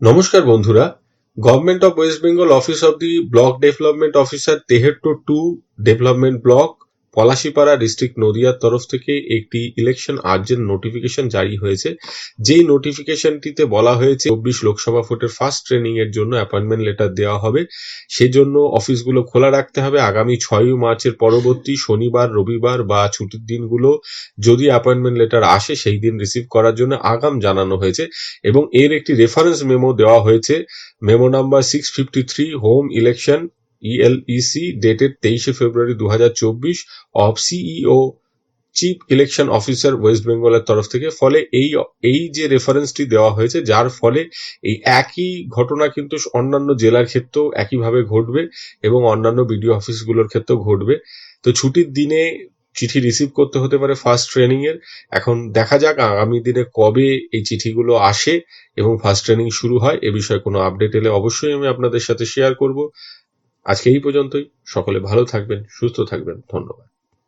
নমস্কার বন্ধুরা। Government of West Bengal office of the block development officer Tehatta two development block Palashipara district নদিয়ার তরফ থেকে একটি ইলেকশন আর্জেন্ট নোটিফিকেশন জারি হয়েছে। যেই নোটিফিকেশনটিতে বলা হয়েছে, চব্বিশ লোকসভা ভোটের ফার্স্ট ট্রেনিং এর জন্য অ্যাপয়েন্টমেন্ট লেটার দেওয়া হবে। সেজন্য অফিসগুলো খোলা রাখতে হবে। আগামী ছয়ই মার্চের পরবর্তী শনিবার, রবিবার বা ছুটির দিনগুলো যদি অ্যাপয়েন্টমেন্ট লেটার আসে, সেই দিন রিসিভ করার জন্য আগাম জানানো হয়েছে এবং এর একটি রেফারেন্স মেমো দেওয়া হয়েছে। Memo number six fifty three home election ELEC dated তেইশে ফেব্রুয়ারি দু হাজার চব্বিশ of CEO chief election officer West বেঙ্গলের তরফ থেকে। ফলে এই এই যে রেফারেন্সটি দেওয়া হয়েছে, যার ফলে এই একই ঘটনা কিন্তু অন্যান্য জেলার ক্ষেত্রেও একইভাবে ঘটবে এবং অন্যান্য বিডিও অফিসগুলোর ক্ষেত্রেও ঘটবে। তো ছুটির দিনে চিঠি রিসিভ করতে হতে পারে ফার্স্ট ট্রেনিং এর। এখন দেখা যাক আগামী দিনে কবে এই চিঠিগুলো আসে এবং ফার্স্ট ট্রেনিং শুরু হয়, এ বিষয়ে কোনো আপডেট এলে অবশ্যই আমি আপনাদের সাথে শেয়ার করব। আজকে এই পর্যন্তই। সকলে ভালো থাকবেন সুস্থ থাকবেন। ধন্যবাদ।